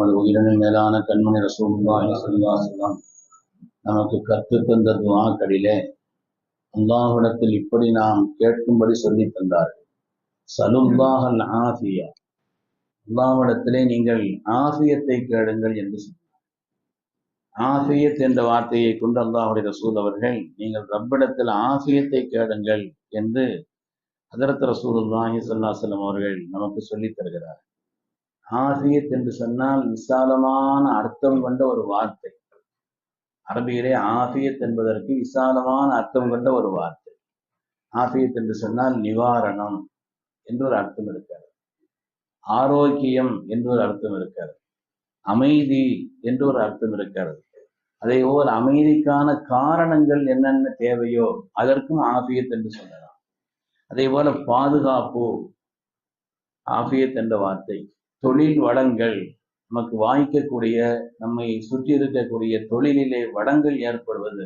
நமது உயிரினின் மேலான கண்மணி ரசூலுல்லாஹி ஸல்லல்லாஹு அலைஹி நமக்கு கற்று தந்த துஆக்களிலே அல்லாஹ்விடத்தில் இப்படி நாம் கேட்கும்படி சொல்லி தந்தார்கள். சலுல்லாஹல் ஆஃபியா அல்லாஹ்விடத்திலே நீங்கள் ஆஃபியத்தை கேளுங்கள் என்று சொன்னார் ஆஃபியத் என்ற வார்த்தையை கொண்டு அல்லாஹுடைய ரசூல் அவர்கள் நீங்கள் ரப்பிடத்தில் ஆஃபியத்தை கேளுங்கள் என்று ஹதரத் ரசூல் அல்லாஹி அலைஹி அவர்கள் நமக்கு சொல்லித் தருகிறார் ஆஃபியத் என்று சொன்னால் விசாலமான அர்த்தம் கொண்ட ஒரு வார்த்தை. அரபியிலே ஆஃபியத் என்பதற்கு விசாலமான அர்த்தம் கொண்ட ஒரு வார்த்தை. ஆஃபியத் என்று சொன்னால் நிவாரணம் என்று ஒரு அர்த்தம் இருக்கிறது. ஆரோக்கியம் என்று ஒரு அர்த்தம் இருக்கிறது. அமைதி என்று ஒரு அர்த்தம் இருக்கிறது. அதே போல் அமைதிக்கான காரணங்கள் என்னென்ன தேவையோ அதற்கும் ஆஃபியத் என்று சொல்லலாம். அதே போல பாதுகாப்பு ஆஃபியத் என்ற வார்த்தை. தொழில் வளங்கள் நமக்கு வாய்க்கக்கூடிய நம்மை சுற்றி இருக்கக்கூடிய தொழிலிலே வளங்கள் ஏற்படுவது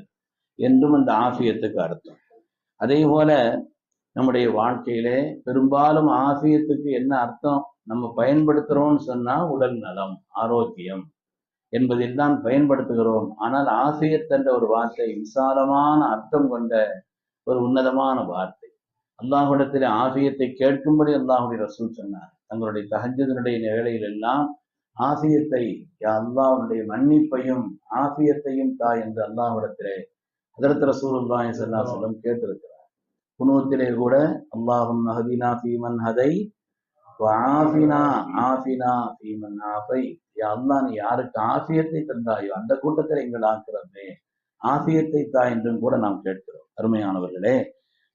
என்றும் அந்த ஆசியத்துக்கு அர்த்தம். அதே போல நம்முடைய வாழ்க்கையிலே பெரும்பாலும் ஆசியத்துக்கு என்ன அர்த்தம்? நம்ம பயன்படுத்துறோம்னு சொன்னா உடல் நலம் ஆரோக்கியம் என்பதில் தான் பயன்படுத்துகிறோம். ஆனால் ஆசியத் என்ற ஒரு வார்த்தை விசாலமான அர்த்தம் கொண்ட ஒரு உன்னதமான வார்த்தை. அல்லாஹுடத்திலே ஆசியத்தை கேட்கும்படி அல்லாஹுடைய ரசூல் சொன்னார். தங்களுடைய தகஜதனுடைய வேலையில் எல்லாம் ஆசியத்தை அல்லாவுடைய மன்னிப்பையும் ஆசியத்தையும் தா என்று அல்லாவிடத்திலே அதற்கு ரசூலுல்லாஹி சல்லா சொல்லம் கேட்டிருக்கிறார். குணூத்திலே கூட அல்லாஹும் ஹதீனா ஃபீமன் ஹதை ஆஃபினா ஆஃபினா ஃபீமன் ஆஃபை. யா அல்லாஹ் நீ யாருக்கு ஆசியத்தை தந்தாயோ அந்த கூட்டத்தில் எங்கள் ஆக்கிறதே ஆசியத்தை தா என்றும் கூட நாம் கேட்கிறோம். அருமையானவர்களே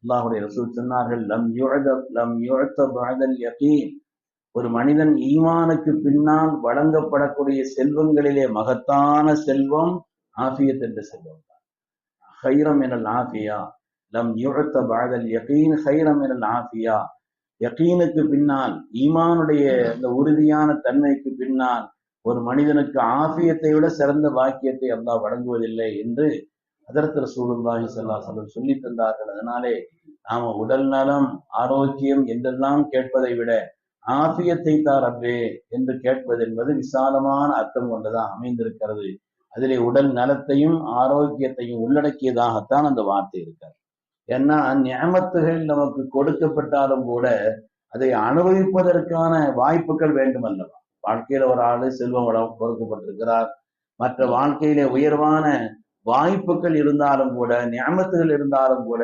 அல்லாஹுடைய ரசூல் சொன்னார்கள் லம் யுழத லம் யுழத்த பஅதல் யகீன். ஒரு மனிதன் ஈமானுக்கு பின்னால் வழங்கப்படக்கூடிய செல்வங்களிலே மகத்தான செல்வம் ஆஃபியத் என்ற செல்வம் தான். ஹைரம் எனல் ஆஃபியா லம் யுழத்த பாதல் யகீன் ஹைரம் எனல் ஆஃபியா. யகீனுக்கு பின்னால் ஈமானுடைய அந்த உறுதியான தன்மைக்கு பின்னால் ஒரு மனிதனுக்கு ஆஃபியத்தை விட சிறந்த வாக்கியத்தை அல்லாஹ் வழங்குவதில்லை என்று அதற்கு ரசூலுல்லாஹி செல்லா அலைஹி சொல்லி தந்தார்கள். அதனாலே நாம உடல் நலம் ஆரோக்கியம் என்றெல்லாம் கேட்பதை விட ஆபியத்தை தார் என்று கேட்பது என்பது விசாலமான அர்த்தம் கொண்டுதான் அமைந்திருக்கிறது. அதிலே உடல் நலத்தையும் ஆரோக்கியத்தையும் உள்ளடக்கியதாகத்தான் அந்த வார்த்தை இருக்காரு. ஏன்னா நியமத்துகள் நமக்கு கொடுக்கப்பட்டாலும் கூட அதை அனுபவிப்பதற்கான வாய்ப்புகள் வேண்டும் அல்லவா வாழ்க்கையில ஒரு ஆளு செல்வம் வளம் கொடுக்கப்பட்டிருக்கிறார். மற்ற வாழ்க்கையிலே உயர்வான வாய்ப்புகள் இருந்தாலும் கூட நியமத்துகள் இருந்தாலும் கூட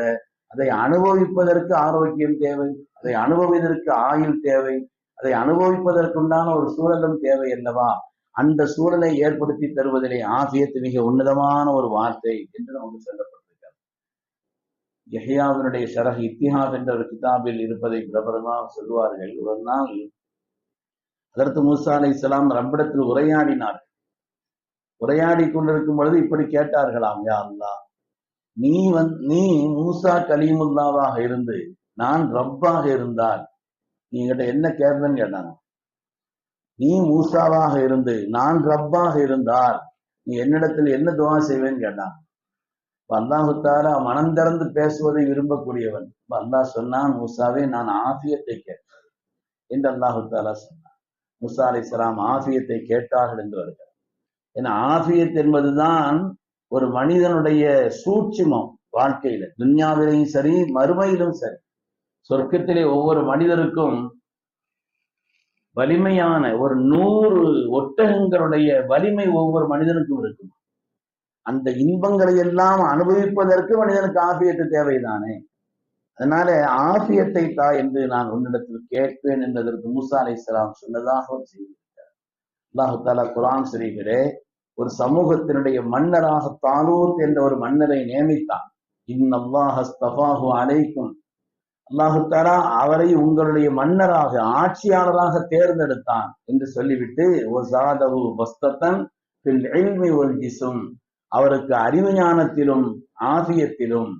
அதை அனுபவிப்பதற்கு ஆரோக்கியம் தேவை அதை அனுபவிப்பதற்கு ஆயுள் தேவை அதை அனுபவிப்பதற்குண்டான ஒரு சூழலும் தேவை அல்லவா? அந்த சூழலை ஏற்படுத்தி தருவதிலே ஆசியத்து மிக உன்னதமான ஒரு வார்த்தை என்று நமக்கு சொல்லப்பட்டிருக்கிறது. யஹியாவினுடைய ஷரஹ் இத்திஹாஸ் என்ற ஒரு கிதாபில் இருப்பதை பிரபலமாக சொல்வார்கள் ஒரு நாள் அதற்கு மூசா அலை இஸ்லாம் ரப்பிடத்தில் உரையாடினார்கள் உரையாடி கொண்டிருக்கும் பொழுது இப்படி கேட்டார்களாம் யா அல்லா நீ வந் நீ மூசா கலீமுல்லாவாக இருந்து நான் ரப்பாக இருந்தால் என்கிட்ட என்ன கேட்பேன்னு கேட்டாங்க. நீ மூசாவாக இருந்து நான் ரப்பாக இருந்தால் நீ என்னிடத்தில் என்ன துவா செய்வேன்னு கேட்டான் அல்லாஹுத்தாரா மனம் திறந்து பேசுவதை விரும்பக்கூடியவன். அல்லாஹ் சொன்னான் மூசாவே நான் ஆஃபியத்தை கேட்டேன் என்று அல்லாஹுத்தாரா சொன்னான். முசா அலி இஸ்லாம் ஆசியத்தை கேட்டார்கள் என்று வருகிறார். ஏன்னா ஆஃபியத் என்பதுதான் ஒரு மனிதனுடைய சூட்சிமம் வாழ்க்கையில. துன்யாவிலையும் சரி மறுமையிலும் சரி. சொர்க்கத்திலே ஒவ்வொரு மனிதருக்கும் வலிமையான ஒரு நூறு ஒட்டகங்களுடைய வலிமை ஒவ்வொரு மனிதனுக்கும் இருக்கும். அந்த இன்பங்களை எல்லாம் அனுபவிப்பதற்கு மனிதனுக்கு ஆசியத்து தேவைதானே? அதனால ஆசியத்தை தா என்று நான் உன்னிடத்தில் கேட்பேன் என்பதற்கு மூசா அலை இஸ்லாம் சொன்னதாக ஒரு செய்திருக்கிறார். அல்லாஹு தாலா குரான் ஷரீஃபிலே ஒரு சமூகத்தினுடைய மன்னராக தாலூத் என்ற ஒரு மன்னரை நியமித்தான். இன்னல்லாஹு அலைக்கும் அல்லாஹுத்தாரா அவரை உங்களுடைய மன்னராக ஆட்சியாளராக தேர்ந்தெடுத்தான் என்று சொல்லிவிட்டு ஒசாதவு பஸ்தத்தன் அவருக்கு அறிவு ஞானத்திலும் ஆசியத்திலும்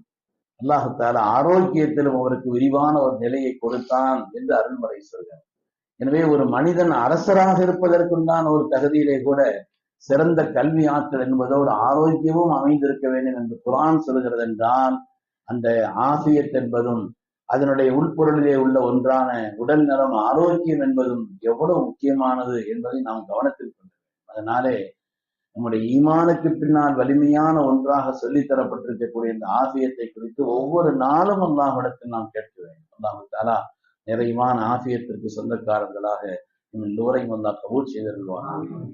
அல்லாஹு ஆரோக்கியத்திலும் அவருக்கு விரிவான ஒரு நிலையை கொடுத்தான் என்று அருள்முறை சொல்கிறார். எனவே ஒரு மனிதன் அரசராக இருப்பதற்குண்டான ஒரு தகுதியிலே கூட சிறந்த கல்வி ஆற்றல் என்பதோடு ஆரோக்கியமும் அமைந்திருக்க வேண்டும் என்று குரான் சொல்கிறது என்றால் அந்த ஆசியத் என்பதும் அதனுடைய உள்பொருளிலே உள்ள ஒன்றான உடல் நலம் ஆரோக்கியம் என்பதும் எவ்வளவு முக்கியமானது என்பதை நாம் கவனத்தில் கொண்டு அதனாலே நம்முடைய ஈமானுக்கு பின்னால் வலிமையான ஒன்றாக சொல்லித் தரப்பட்டிருக்கக்கூடிய இந்த ஆசியத்தை குறித்து ஒவ்வொரு நாளும் அல்லாஹிடத்தில் நாம் கேட்க வேண்டும். அல்லாஹு தாலா நிறைவான ஆசியத்திற்கு சொந்தக்காரர்களாக நம்ம எல்லோரையும் அல்லாஹ் கபூல் செய்திருவாங்க